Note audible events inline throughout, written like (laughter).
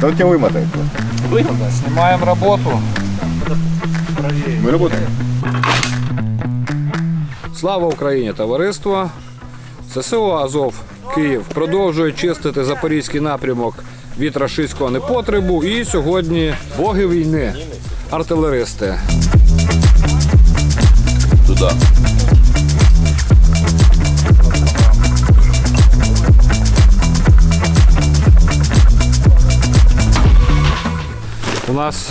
Да тебя вымотает. Снимаем работу. Мы работаем. Слава Україні, товариство! ЗСУ Азов Київ продовжує чистити запорізький напрямок від рашистського непотребу. І сьогодні боги війни, артилеристи. Туда. У нас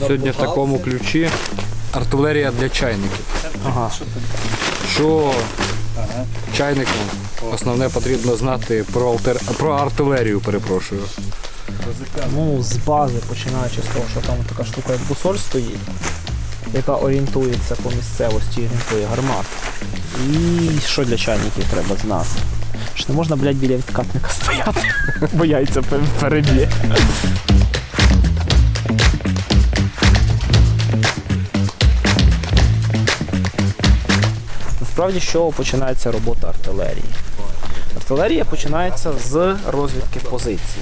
сьогодні в такому ключі артилерія для чайників. Ага. Що чайникам основне потрібно знати про, алтер... про артилерію, перепрошую. Ну, з бази, починаючи з того, що там така штука, як бусоль стоїть, яка орієнтується по місцевості, орієнтує гармат. І що для чайників треба знати? Що не можна, блядь, біля відкатника стояти, (laughs) бо яйця переб'є. Насправді, з чого починається робота артилерії? Артилерія починається з розвідки позицій.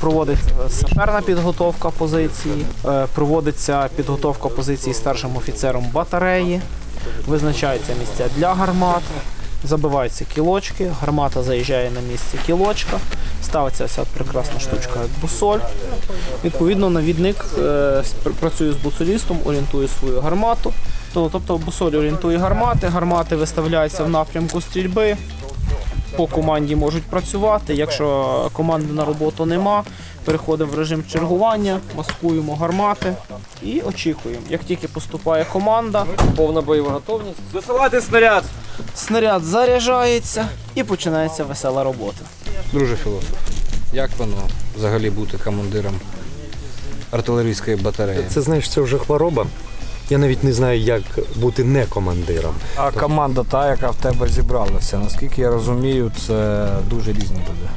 Проводиться саперна підготовка позиції, е, проводиться підготовка позиції старшим офіцером батареї, визначаються місця для гармат, забиваються кілочки, гармата заїжджає на місце кілочка, ставиться ця прекрасна штучка як бусоль. Відповідно, навідник е, працює з бусолістом, орієнтує свою гармату. Тобто бусоль орієнтує гармати, гармати виставляються в напрямку стрільби, по команді можуть працювати. Якщо команди на роботу нема, переходимо в режим чергування, маскуємо гармати і очікуємо. Як тільки поступає команда, Повна бойова готовність. Висувати снаряд. снаряд заряджається і починається весела робота. Друже філософ, як воно взагалі бути командиром артилерійської батареї? Це знаєш, це вже хвороба. Я навіть не знаю, як бути не командиром. А команда та, яка в тебе зібралася, наскільки я розумію, це дуже різні люди.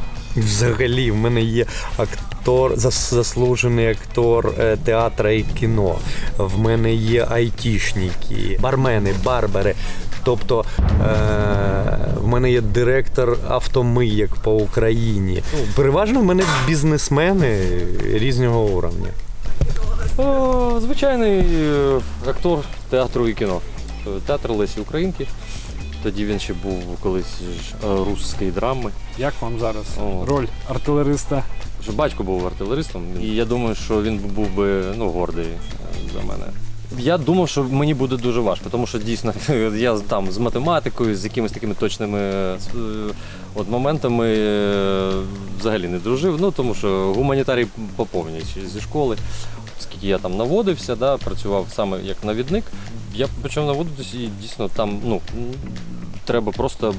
Взагалі, в мене є актор, зас- заслужений актор е, театра і кіно. В мене є айтішники, бармени, барбери. Тобто е- в мене є директор автомийок по Україні. Ну, переважно в мене бізнесмени різного уровня. О, звичайний е, актор театру і кіно. Е, Театр Лесі Українки. Тоді він ще був колись ж, е, русської драми. Як вам зараз О. роль артилериста? Що батько був артилеристом, і я думаю, що він був би ну, гордий е, за мене. Я думав, що мені буде дуже важко, тому що дійсно (laughs) я там з математикою, з якимись такими точними е, от моментами е, взагалі не дружив. Ну тому що гуманітарій поповнюють зі школи. Оскільки я там наводився, да, працював саме як навідник, я почав наводитися і дійсно там ну, треба просто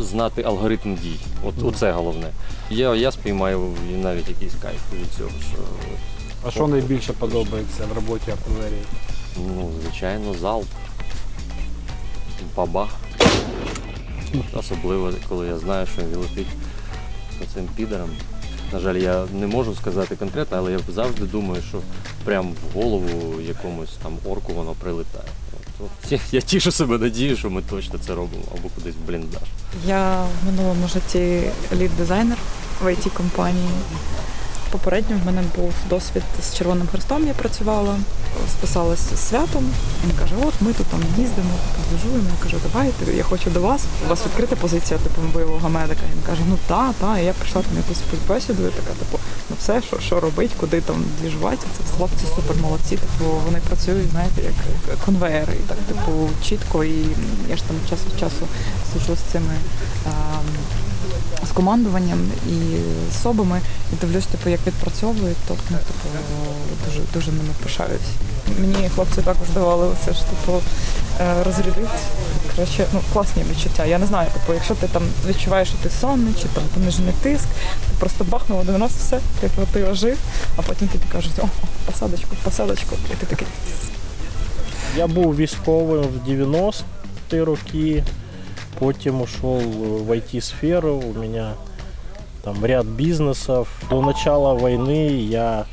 знати алгоритм дій. От оце головне. Я, я спіймаю навіть якийсь кайф від цього, що А що найбільше подобається в роботі артилерії? ну, звичайно, залп. Бабах. Особливо, коли я знаю, що він летить по цим підерам. На жаль, я не можу сказати конкретно, але я завжди думаю, що прямо в голову якомусь там орку воно прилетає. От, я, я тішу себе надію, що ми точно це робимо або кудись в бліндаж. Я в минулому житті лід-дизайнер в it компанії. Попередньо в мене був досвід з Червоним Хрестом. Я працювала, списалася з святом. Він каже: от ми тут там їздимо, подвижуємо. Я кажу, давайте, я хочу до вас. У вас відкрита позиція типу бойового медика. Він каже, ну та, та. І я прийшла там якусь співбесіду, і така, типу, ну все, що, що робить, куди там двіжувати. Це хлопці супер молодці. Типу, вони працюють, знаєте, як конвейери. Так, типу, чітко. І я ж там час від часу сиджу з цими. ем, з командуванням і особами і дивлюсь, типу, як відпрацьовують, то ну, типу, дуже дуже ними пишаюсь. Мені хлопці також давали це ж типу е, розрядити. Коротше, ну класні відчуття. Я не знаю, типу, якщо ти там відчуваєш, що ти сонний, чи там понижений тиск, ти просто один раз все, типу, ти ожив, а потім тобі кажуть, о, посадочку, посадочку, і ти такий. Я був військовим в 90-ті роки, потім ушел в IT-сферу, у меня там ряд бизнесов. До начала войны я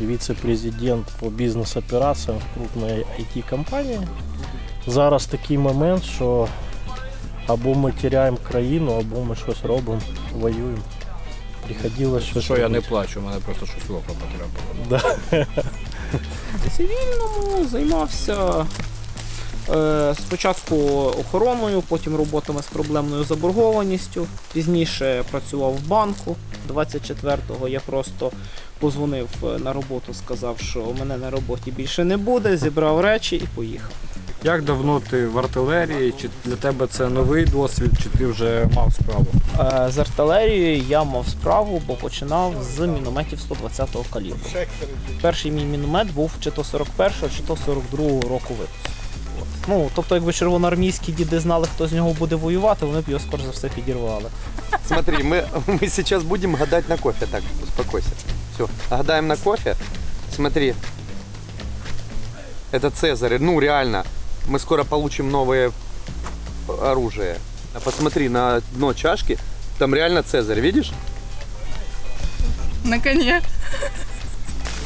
вице-президент по бізнес-операціям в крупної IT-компанії. Зараз такий момент, що або ми тіряємо країну, або ми щось робимо, воюємо. приходилось что-то Що я не плачу, у мене просто щось (laughs) в око потрапило. У цивільному займався спочатку охороною, потім роботами з проблемною заборгованістю. Пізніше працював в банку. 24-го я просто позвонив е, на роботу, сказав, що мене на роботі більше не буде, зібрав речі і поїхав. Як давно ти в артилерії? Чи для тебе це новий досвід, чи ти вже мав справу? Е, З артилерією я мав справу, бо починав з мінометів 120-го калібру. Перший мій міномет був чи то 41-го, чи то 42-го року випуску. От. Ну, тобто, якби червоноармійські діди знали, хто з нього буде воювати, вони б його скоріш за все підірвали. Смотри, мы, мы сейчас будем гадать на кофе. Так, успокойся. Все, гадаем на кофе. Смотри. Это Цезарь. Ну, реально. Мы скоро получим новое оружие. А посмотри на дно чашки. Там реально Цезарь, видишь? На коні.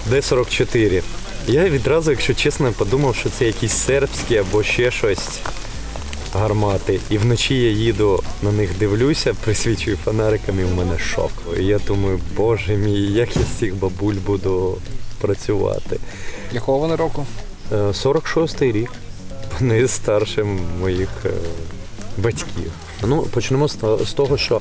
Д-44. Я відразу, якщо чесно, подумав, що це якісь сербські або ще щось гармати. І вночі я їду на них дивлюся, присвічую фонариками, і в мене шок. І я думаю, боже мій, як я з цих бабуль буду працювати. Якого вони року? Е, 46-й рік. Вони старше моїх е, батьків. Ну, почнемо з то- з того, що,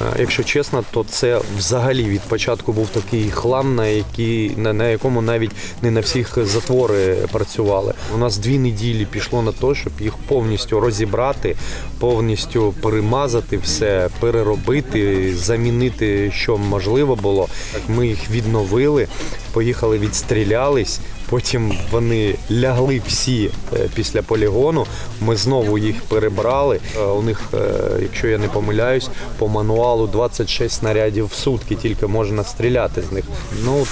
е, якщо чесно, то це взагалі від початку був такий хлам, на, який, на, на якому навіть не на всіх затвори працювали. У нас дві неділі пішло на те, щоб їх повністю розібрати, повністю перемазати все, переробити, замінити, що можливо було. Ми їх відновили, поїхали, відстрілялись. Потім вони лягли всі е, після полігону. Ми знову їх перебрали. Е, У них, е, якщо я не помиляюсь, по мануалу 26 снарядів в сутки тільки можна стріляти з них. Ну,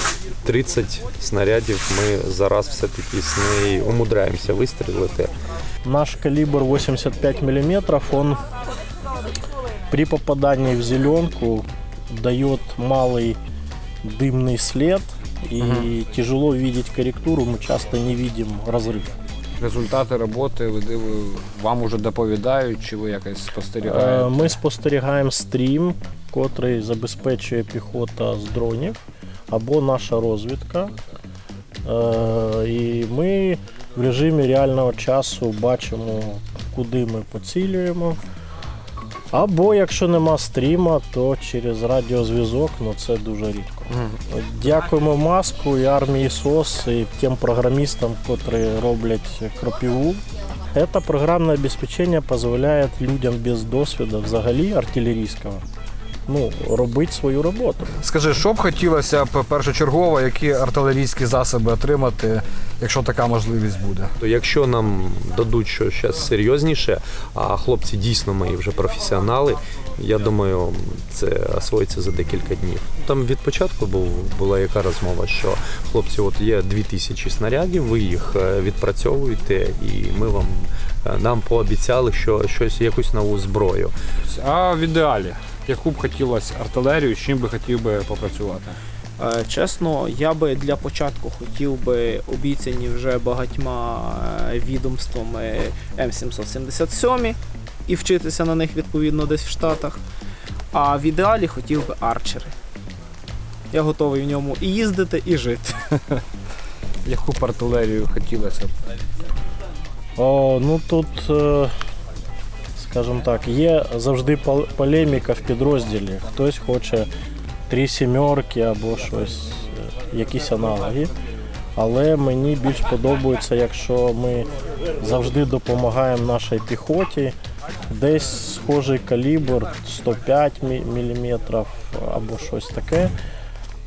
30 снарядів ми зараз все-таки з неї умудряємося вистрілити. Наш калибр 85 миллиметров, он при попадании в зеленку дает малый дымный след и тяжело видеть корректуру, мы часто не видим разрыв. Результати роботи ви вам уже доповідають, чи ви якось Е, спостерігаєте? Ми спостерігаємо стрім, котрий забезпечує піхота з дронів або наша розвідка. Е, І ми в режимі реального часу бачимо, куди ми поцілюємо. Або якщо нема стріма, то через радіозв'язок, ну це дуже рідко. Дякуємо маску і армії СОС і тим програмістам, котрі роблять кропіву. Это программное обеспечение позволяет людям без досвіду взагалі артилерійського ну, робити свою роботу. Скажи, що б хотілося б першочергово, які артилерійські засоби отримати, якщо така можливість буде? То якщо нам дадуть щось щас серйозніше, а хлопці дійсно мої вже професіонали, я думаю, це освоїться за декілька днів. Там від початку був, була яка розмова, що хлопці, от є 2000 снарядів, ви їх е, відпрацьовуєте, і ми вам е, нам пообіцяли, що щось якусь нову зброю. А в ідеалі, яку б хотілося артилерію, з чим би хотів би попрацювати? Е, Чесно, я би для початку хотів би обіцяні вже багатьма е, відомствами М777 і вчитися на них відповідно десь в Штатах. А в ідеалі хотів би арчери. Я готовий в ньому і їздити, і жити. Яку б артилерію хотілося б? О, ну тут, е, скажімо так, є завжди полеміка в підрозділі. Хтось хоче три сімерки або щось, е, якісь аналоги. Але мені більш подобається, якщо ми завжди допомагаємо нашій піхоті. Десь схожий калібр 105 мм або щось таке.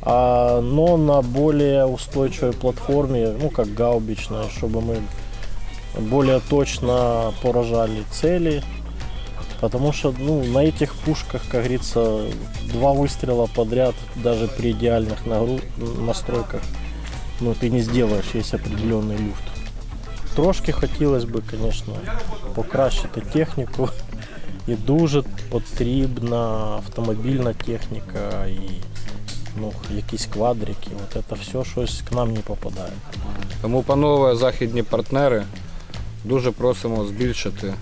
А, но на более устойчивой платформе, ну как гаубичная, чтобы мы более точно поражали цели. Потому что ну, на этих пушках, как говорится, два выстрела подряд, даже при идеальных нагру... настройках, ну, ты не сделаешь, есть определенный люфт. Трошки хотілося б, звісно, покращити техніку. (laughs) І дуже потрібна автомобільна техніка і ну, якісь квадрики. От це все щось к нам не попадає. Тому, панове західні партнери, дуже просимо збільшити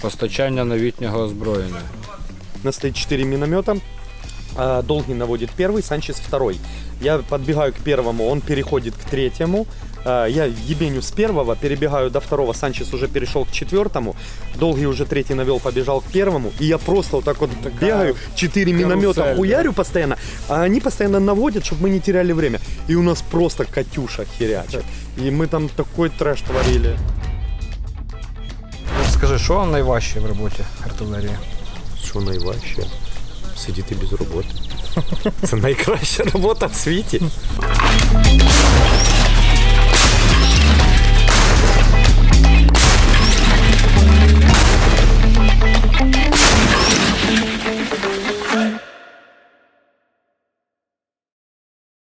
постачання новітнього озброєння. У нас стоит 4 миномета, А, Долгий наводит первый, Санчес второй. Я подбегаю к первому, он переходит к третьему. А, Я ебеню с первого, перебегаю до второго, Санчес уже перешел к четвертому. Долгий уже третий навел, побежал к первому. И я просто вот так вот бегаю, четыре миномета карусель, хуярю постоянно, а они постоянно наводят, чтобы мы не теряли время. И у нас просто Катюша херячит. И мы там такой трэш творили. Скажи, що найважче в роботі артилерії? Що найважче? Сидіти без роботи. Це найкраща робота в світі.